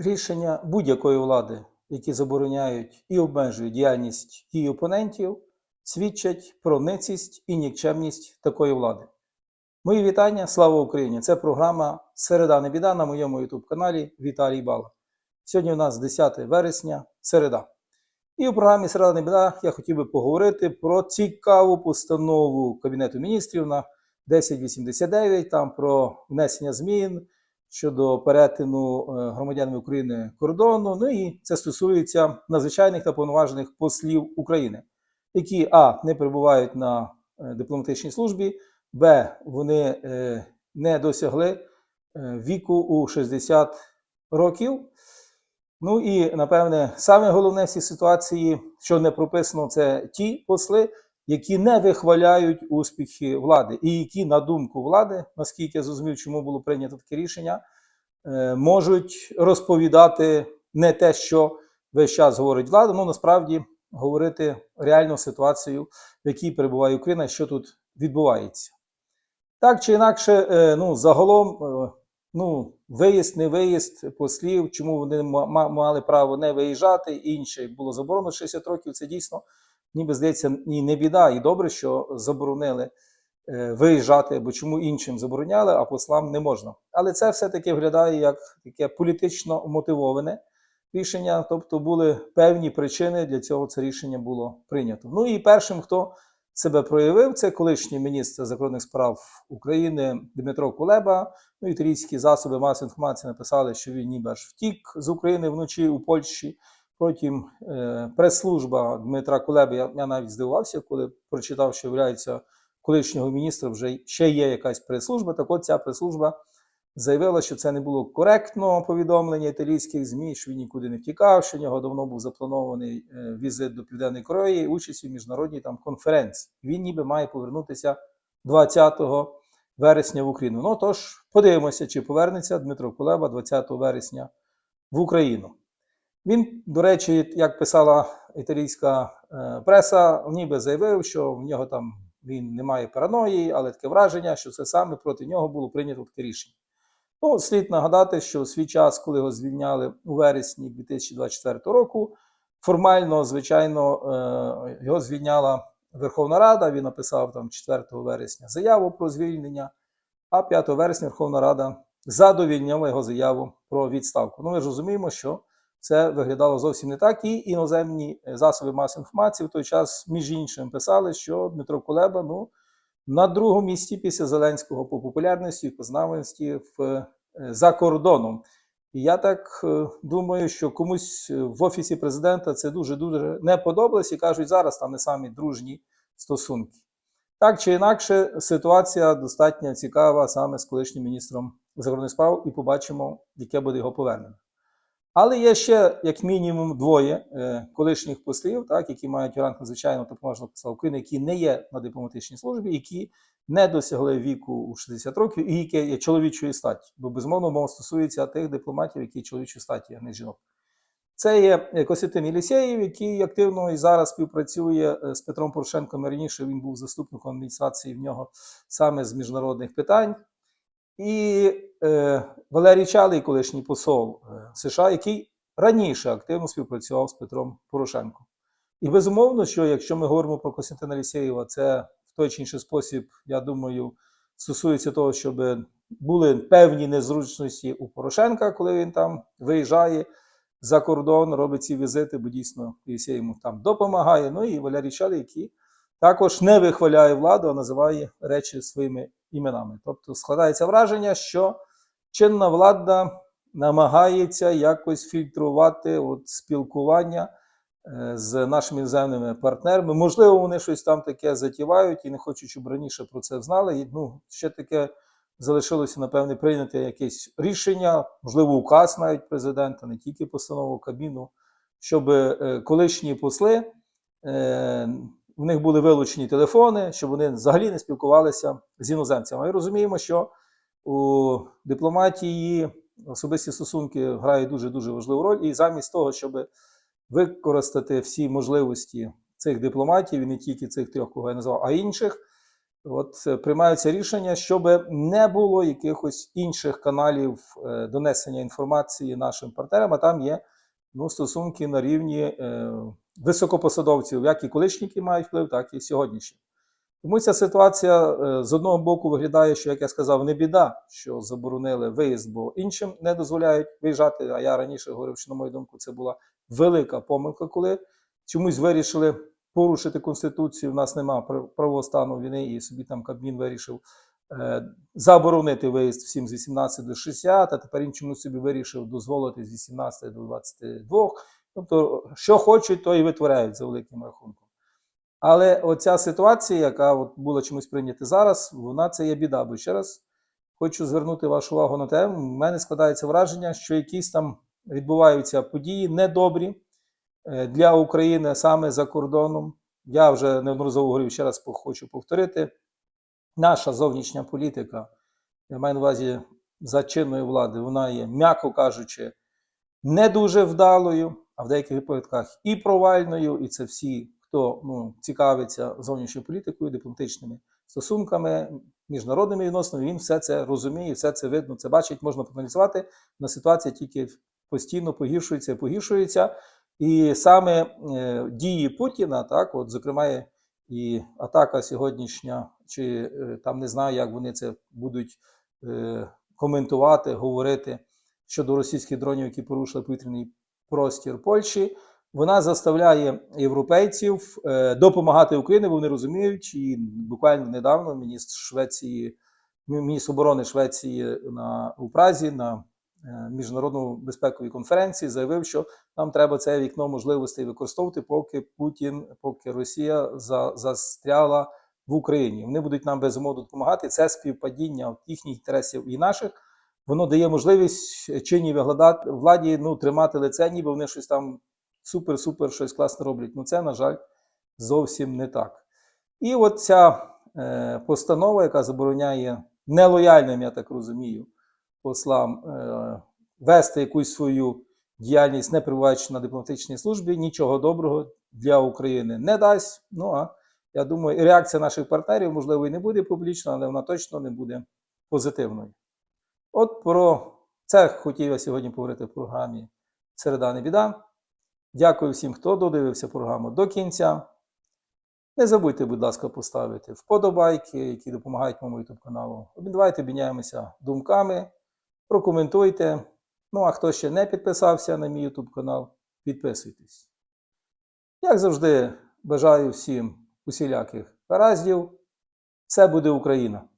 Рішення будь-якої влади, які забороняють і обмежують діяльність її опонентів, свідчать про ницість і нікчемність такої влади. Мої вітання, слава Україні! Це програма Середа не біда на моєму youtube каналі Віталій Бала. Сьогодні у нас 10 вересня, середа. І у програмі Середа не біда я хотів би поговорити про цікаву постанову Кабінету міністрів на 1089, там про внесення змін щодо перетину е, громадянами України кордону. Ну і це стосується надзвичайних та повноважених послів України, які а не перебувають на е, дипломатичній службі, б вони е, не досягли віку у 60 років. Ну і напевне, саме головне в цій ситуації, що не прописано, це ті посли, які не вихваляють успіхи влади, і які, на думку влади, наскільки я зрозумів, чому було прийнято таке рішення, е, можуть розповідати не те, що весь час говорить влада, ну насправді говорити реальну ситуацію, в якій перебуває Україна, що тут відбувається. Так чи інакше, е, ну загалом, е, ну, виїзд, не виїзд послів, чому вони ма- ма- мали право не виїжджати, інше було заборонено 60 років. Це дійсно, ніби здається, ні, не біда, і добре, що заборонили е, виїжджати, бо чому іншим забороняли, а послам не можна. Але це все-таки виглядає як таке політично мотивоване рішення, тобто були певні причини для цього це рішення було прийнято. Ну і першим, хто себе проявив, це колишній міністр закордонних справ України Дмитро Кулеба. Ну, італійські засоби масової інформації написали, що він ніби аж втік з України вночі у Польщі. Потім е, прес-служба Дмитра Кулеби, я, я навіть здивувався, коли прочитав, що виявляється колишнього міністра вже ще є якась прес-служба. Так от ця прес-служба заявила, що це не було коректно повідомлення італійських ЗМІ, що він нікуди не втікав, що у нього давно був запланований е, візит до Південної Кореї, участь у міжнародній там конференції. Він ніби має повернутися 20 вересня в Україну. Ну тож подивимося, чи повернеться Дмитро Кулеба 20 вересня в Україну. Він, до речі, як писала італійська е, преса, ніби заявив, що в нього там він не має параної, але таке враження, що це саме проти нього було прийнято таке рішення. Ну, слід нагадати, що свій час, коли його звільняли у вересні 2024 року, формально, звичайно, е, його звільняла Верховна Рада. Він написав там 4 вересня заяву про звільнення, а 5 вересня Верховна Рада задовільняла його заяву про відставку. Ну, ми ж розуміємо, що це виглядало зовсім не так. І іноземні е, засоби масової інформації в той час, між іншим, писали, що Дмитро Кулеба ну, на другому місці після Зеленського по популярності і познаваності в, е, за кордоном. І я так е, думаю, що комусь в офісі президента це дуже дуже не подобалось і кажуть, зараз там не самі дружні стосунки. Так чи інакше, ситуація достатньо цікава саме з колишнім міністром закордонних справ, і побачимо, яке буде його повернення. Але є ще як мінімум двоє е, колишніх послів, так, які мають ранг надзвичайно допоможного посла України, які не є на дипломатичній службі, які не досягли віку у 60 років і які є чоловічої статі. Бо безумовно мова стосується тих дипломатів, які чоловічої статі, а не жінок. Це є е, Костянтин Єлісєєв, який активно і зараз співпрацює е, з Петром Порошенком. Раніше він був заступником адміністрації в нього саме з міжнародних питань. І е, Валерій Чалий, колишній посол е, США, який раніше активно співпрацював з Петром Порошенком. І безумовно, що якщо ми говоримо про Костянтина Лісєєва, це в той чи інший спосіб, я думаю, стосується того, щоб були певні незручності у Порошенка, коли він там виїжджає за кордон, робить ці візити, бо дійсно Лісєєв йому там допомагає. Ну і Валерій Чалий, який також не вихваляє владу, а називає речі своїми іменами. Тобто складається враження, що чинна влада намагається якось фільтрувати от спілкування е, з нашими іноземними партнерами. Можливо, вони щось там таке затівають і не хочуть, щоб раніше про це знали. І, ну, ще таке залишилося, напевне, прийняти якесь рішення, можливо, указ навіть президента, не тільки постанову Кабміну, щоб е, колишні посли. В них були вилучені телефони, щоб вони взагалі не спілкувалися з іноземцями. Ми розуміємо, що у дипломатії особисті стосунки грають дуже дуже важливу роль, і замість того, щоб використати всі можливості цих дипломатів, і не тільки цих трьох, кого я назвав, а інших, от приймаються рішення, щоб не було якихось інших каналів е, донесення інформації нашим партнерам, а там є ну, стосунки на рівні е, високопосадовців, як і колишні мають вплив, так і сьогоднішні. Тому ця ситуація е, з одного боку виглядає, що, як я сказав, не біда, що заборонили виїзд, бо іншим не дозволяють виїжджати. А я раніше говорив, що, на мою думку, це була велика помилка, коли чомусь вирішили порушити конституцію. У нас немає правового стану війни, і собі там Кабмін вирішив заборонити виїзд всім з 18 до 60, а тепер він чомусь собі вирішив дозволити з 18 до 22. Тобто, що хочуть, то і витворяють за великим рахунком. Але оця ситуація, яка от була чомусь прийнята зараз, вона це є біда. Бо ще раз хочу звернути вашу увагу на те, в мене складається враження, що якісь там відбуваються події недобрі е, для України саме за кордоном. Я вже неодноразово говорив, ще раз хочу повторити. Наша зовнішня політика, я маю на увазі за чинної влади, вона є, м'яко кажучи, не дуже вдалою, а в деяких випадках і провальною, і це всі хто ну, цікавиться зовнішньою політикою, дипломатичними стосунками, міжнародними відносинами, він все це розуміє, все це видно, це бачить, можна проаналізувати. На ситуація тільки постійно погіршується і погіршується. І саме е, дії Путіна, так, от, зокрема, і атака сьогоднішня, чи е, там не знаю, як вони це будуть е, коментувати, говорити щодо російських дронів, які порушили повітряний простір Польщі. Вона заставляє європейців е, допомагати Україні, бо вони розуміють, і буквально недавно міністр Швеції, міністр оборони Швеції на у Празі на е, міжнародному безпековій конференції заявив, що нам треба це вікно можливостей використовувати, поки Путін, поки Росія за, застряла в Україні. Вони будуть нам безумовно допомагати. Це співпадіння їхніх інтересів і наших. Воно дає можливість чинній владі ну, тримати лице, ніби вони щось там супер-супер щось класно роблять. Ну це, на жаль, зовсім не так. І от ця е, постанова, яка забороняє нелояльним, я так розумію, послам е, вести якусь свою діяльність, не перебуваючи на дипломатичній службі, нічого доброго для України не дасть. Ну а я думаю, і реакція наших партнерів, можливо, і не буде публічна, але вона точно не буде позитивною. От про це хотів я сьогодні поговорити в програмі Середа не біда. Дякую всім, хто додивився програму до кінця. Не забудьте, будь ласка, поставити вподобайки, які допомагають моєму YouTube каналу. Давайте обміняємося думками, прокоментуйте. Ну, а хто ще не підписався на мій YouTube канал, підписуйтесь. Як завжди, бажаю всім усіляких гараздів. Все буде Україна!